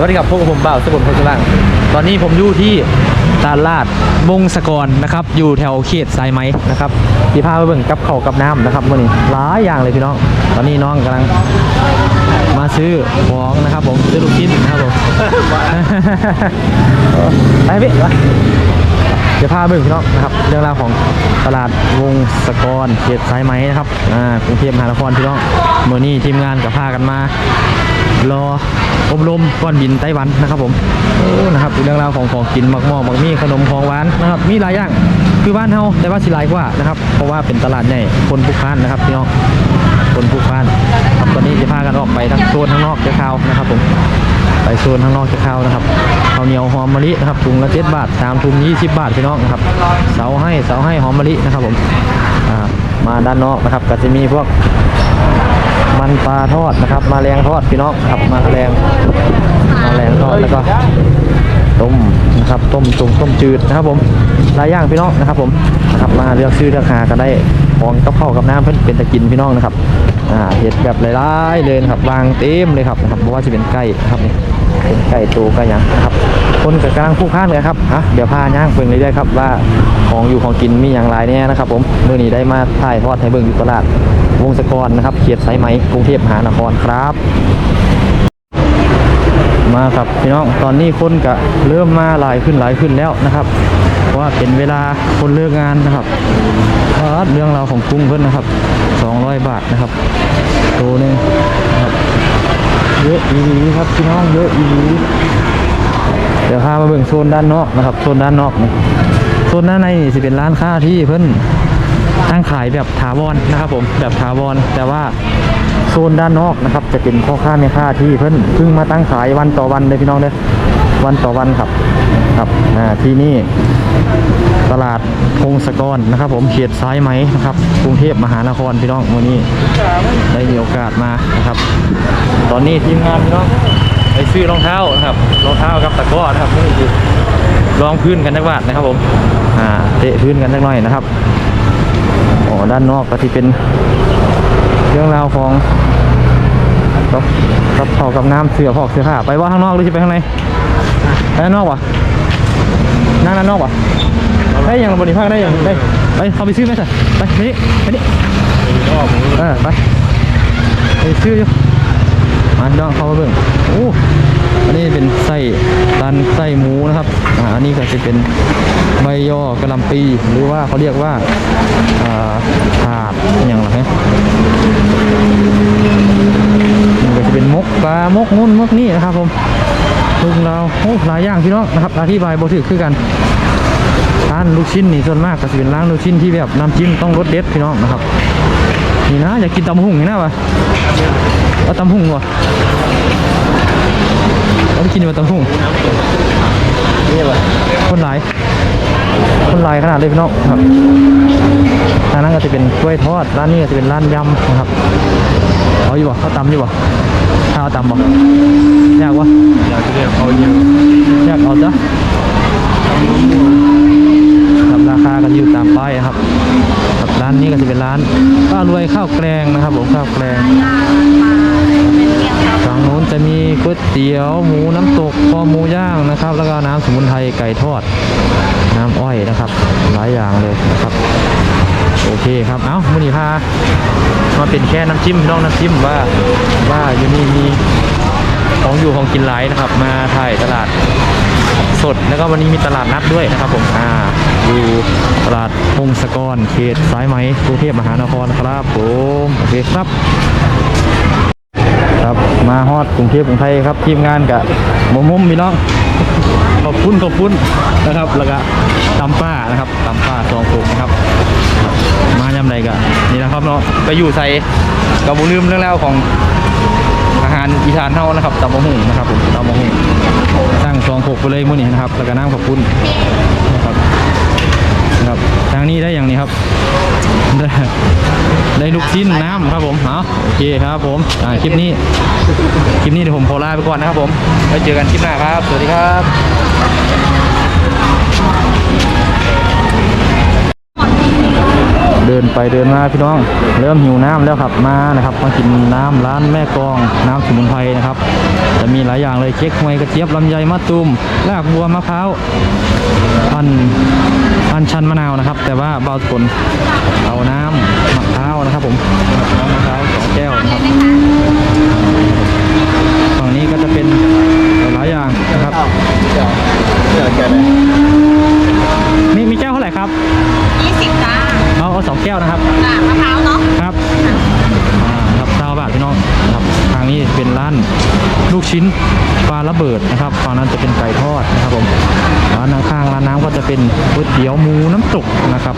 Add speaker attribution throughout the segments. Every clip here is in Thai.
Speaker 1: วัสดีครับพวกบผมบ่าวสกุลพลสล่างตอนนี้ผมอยู่ที่ตลาดมงสกรนะครับ อยู่แถวเขตสายไหมนะครับที่พาไปเบิ่งกับเขาวกับน้ำนะครับมื่อนี้หลายอย่างเลยพี่น้อง ตอนนี้น้องกำลังมาซื้อของนะครับ ผมซื้อลูกชิ้นนะครับผมไปพี่ไป เดี๋ยวพาไปเบิ่งพี่น้องนะครับเรื่องราวของตลาดวงสกรเขตสายไหมนะครับอ่ากรุงเทพมหานครพี่น้องเมื่อนี้ทีมงานกับพากันมารออบรมก่อนบินไต้หวันนะครับผมโอ้นะครับเรื่องราวของของกินมักหม้อมักมีขนมของหวานนะครับมีหลายอย่างคือบ้านเฮาแต่ว่าสิหลายกว่านะครับเพราะว่าเป็นตลาดใหญ่คนพลุกพล่านนะครับพี่น้องคนพลุกพล่านครับตอนนี้จะพากันออกไปทั้งโซนข้างนอกจะข้าวนะครับผม ไปโซนข้างนอกจะข้าวนะครับข้าวเหนียวหอมมะลินะครับถุงละเจ็ดบาทสามถุงยี่สิบบาทพี่น้องนะครับเสาให้เสาให้หอมมะลินะครับผมมาด้านนอกนะครับก็จะมีพวกมันปลาทอดนะครับ มาแรงทอดพี่น้องครับมาแรงมาแรงทอดแล้วก็ต้มนะครับต้มจุ่มต้มจืดนะครับผมหลายอย่างพี่น้องนะครับผมนะครับมาเลือกซื้อเลือกหากันได้ของกับข้าวกับน้ำเพิ่นเป็นตะกินพี่น้องนะครับ อ่าเห็ดแบบหลายๆเลยครับวางเต็มเลยครับนะครับเพราะว่าจะเป็นไก่ครับนี่เป็นไก่ตูไก่หยังนะครับ คนกับกำลังคู่ข้านเลยครับอะเดี๋ยวพาย่างเพิ่งเลยได้ครับว่าของอยู่ของกินมีอย่างไรเนี่ยนะครับผมเมื้อนี้ได้มาถ่ายทอดให้เบิ่งอยู่ตลาดวงศกรนะครับเขตสายไหมกรุงเทพมหานครครับ มาครับพี่น้องตอนนี้คนก็เริ่มมาหลายขึ้นหลายขึ้นแล้วนะครับ เพราะว่าเป็นเวลาคนเลิกงานนะครับเรื่องราวของกุ้งเพิ่นนะครับ2 นะครับตัวหนึงนะครับเยอะอีหลีครับพี่น้องเยอะอีหลีเดี๋ยวพามาเบิ่งโซนด้านนอกนะครับโซนด้านนอกนี่โซนด้านในนี่สิเป็นร้านค้าที่เพิ่นตั้งขายแบบถาวรนะครับผมแบบถาวรแต่ว่าโซนด้านนอกนะครับ จะเป็นพ่อค้าแม่ค้าที่เพิ่นเพิ่งมาตั้งขายวันต่อวันเลยพี่น้องเด้อ วันต่อวันครับครับอ่าที่นี่ตลาดพงศกรนะครับ ผมเขตซ้ายไหมนะครับกรุงเทพมหานครพี่น้องวันนี้ได้มีโอกาสมานะครับ ตอนนี้ทีมงานพี่น้องไปซื้อรองเท้านะครับรองเท้ากับตะก้อนะครับนี่คือลองพื้นกันจักบาทนะครับผมอ่าเตะพื้นกันจักหน่อยนะครับอ๋อด้านนอกก็ที่เป็นเรื่องราวของ กับกับเผากับน้ำเสือพอกเสือผ้าไปว่าข้างนอกหรือจะไปข้างในไปข้างนอกวะนั่งด้านนอกวะได้ยังบริภาคได้ยังได้ไปเข้าไปซื้อไหมสิไปไปนี่ไปนี่เออไปไปซื้ออยู่มาดองเข้ามาเบิ่งโอ้อันนี้เป็นไส้ตันไส้หมูนะครับอ่าอันนี้ก็จะเป็นใบยอกระหลำปีหรือว่าเขาเรียกว่าอ่าถาดอหย่างไรมันก็จะ เป็นมกปลามกนุ่นมกนี่นะครับผมลุงเราโอ้หลายอย่างพี่น้องนะครับอธิบายบถือคือกันร้านลูกชิ้นนี่ส่วนมากก็จะเป็นร้านลูกชิ้นที่แบบน้ำจิ้มต้องรสเด็ดพี่น้องนะครับนี่นะอยากกินตำหุ่งนี่นะวะเอาตำหุ่งวะเอาไปกินวะตำหุ่งนี่วะคนหลายคนหลายขนาดเลยพี่น้องครับ ทางนั้นก็จะเป็นกล้วยทอด ร้านนี้ก็จะเป็นร้านยำนะครับเอาอยู่บ่ข้าวตำอยู่บ่ข้าวตำบ่อยากวะ
Speaker 2: อยากจะเรียกเขาเยอะ
Speaker 1: ยากเอาจ้ะครับราคากันอยู่ตามป้ายครับครับร้านนี้ก็จะเป็นร้านป้ารวยข้าวแกงนะครับผมข้าวแกงฝั่งนู้นจะมีก๋วยเตี๋ยวหมูน้ำตกคอหมูย่างนะครับ แล้วก็น้ำสมุนไพรไก่ทอด น้ำอ้อยนะครับ หลายอย่างเลยนะครับ โอเคครับเอ้ามือนี้พามาเป็นแค่น้ำจิ้มน้องน้ำจิ้มว่าว่าอยู่นี่มีของอยู่ของกินหลายนะครับ มาถ่ายตลาดสดแล้วก็วันนี้มีตลาดนัดด้วยนะครับผมอ่าอยู่ตลาดพงศกรเขตสายไหมกรุงเทพมหานครครับผมโอเคครับ ครับมาฮอดกรุงเทพกรุงไทยครับทีมงานกับมุมมุมพี่น้องขอบคุณขอบคุณนะครับแล้วก็ตำป้านะครับตำป้าสองถุงนะครับ มายำใดก็นี่นะครับเนาะไปอยู่ใส่กับบุลืมเรื่องแล้วของอาหารอีสานเฮานะครับตำมะหุ่งนะครับผมตำมะหุ่งสร้างซองหกไปเลยมื้อนี้นะครับแล้วก็น้ำขอบคุณนะครับนะครับทางนี้ได้อย่างนี้ครับ ได้ได้ลูกชิ้นน้ำครับผมเอาโอเคครับผมอ่าคลิปนี้คลิปนี้เดี๋ยวผมขอลาไปก่อนนะครับผมไว้เจอกันคลิปหน้าครับ สวัสดีครับ ดินไปเดินมาพี่น้อง เริ่มหิวน้ำแล้วครับมานะครับมากินน้ำร้านแม่กองน้ำสมุนไพรนะครับ จะมีหลายอย่างเลยเค้กหวยกระเจี๊ยบลำไยมะตูมรากบัวมะพร้าวอันอันชันมะนาวนะครับ แต่ว่าเบาสนเอาน้ำมะพร้าวนะครับผมน้ำมะพร้าวสองแก้วนะครับฝั่งนี้ก็จะเป็นหลายอย่างนะครับ
Speaker 2: เดี๋ยวเดี๋ยวแกเลย
Speaker 1: มีมีแก้วเท่าไหร่ครับ
Speaker 3: ยี่สิบจ้า
Speaker 1: เอาเอาสองแก้วนะครับ
Speaker 3: จ้ามะพร้าวเนาะ
Speaker 1: ครับอ่าครับเจ้าบาทพี่น้องครับทางนี้ เป็นร้านลูกชิ้นปลาระเบิดนะครับฝั่งนั้นจะเป็นไก่ทอดนะครับผมร้านข้างร้านน้ำก็จะเป็นก๋วยเตี๋ยวหมูน้ำตกนะครับ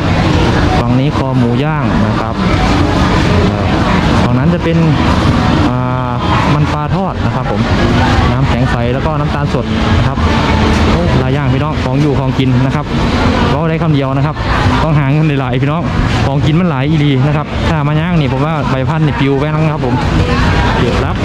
Speaker 1: ฝั่งนี้คอหมูย่างนะครับ ฝั่งนั้นจะเป็นมันปลาทอดนะครับผม น้ำแข็งใสแล้วก็น้ำตาลสดนะครับหลายอย่างพี่น้องของอยู่ของกินนะครับก็ได้คำเดียวนะครับ ต้องหาเงินหลายๆพี่น้องของกินมันหลายอีดีนะครับ ถ้ามาย่างนี่ผมว่าใบพันนี่ปิวไปนะครับผมเก็บรับ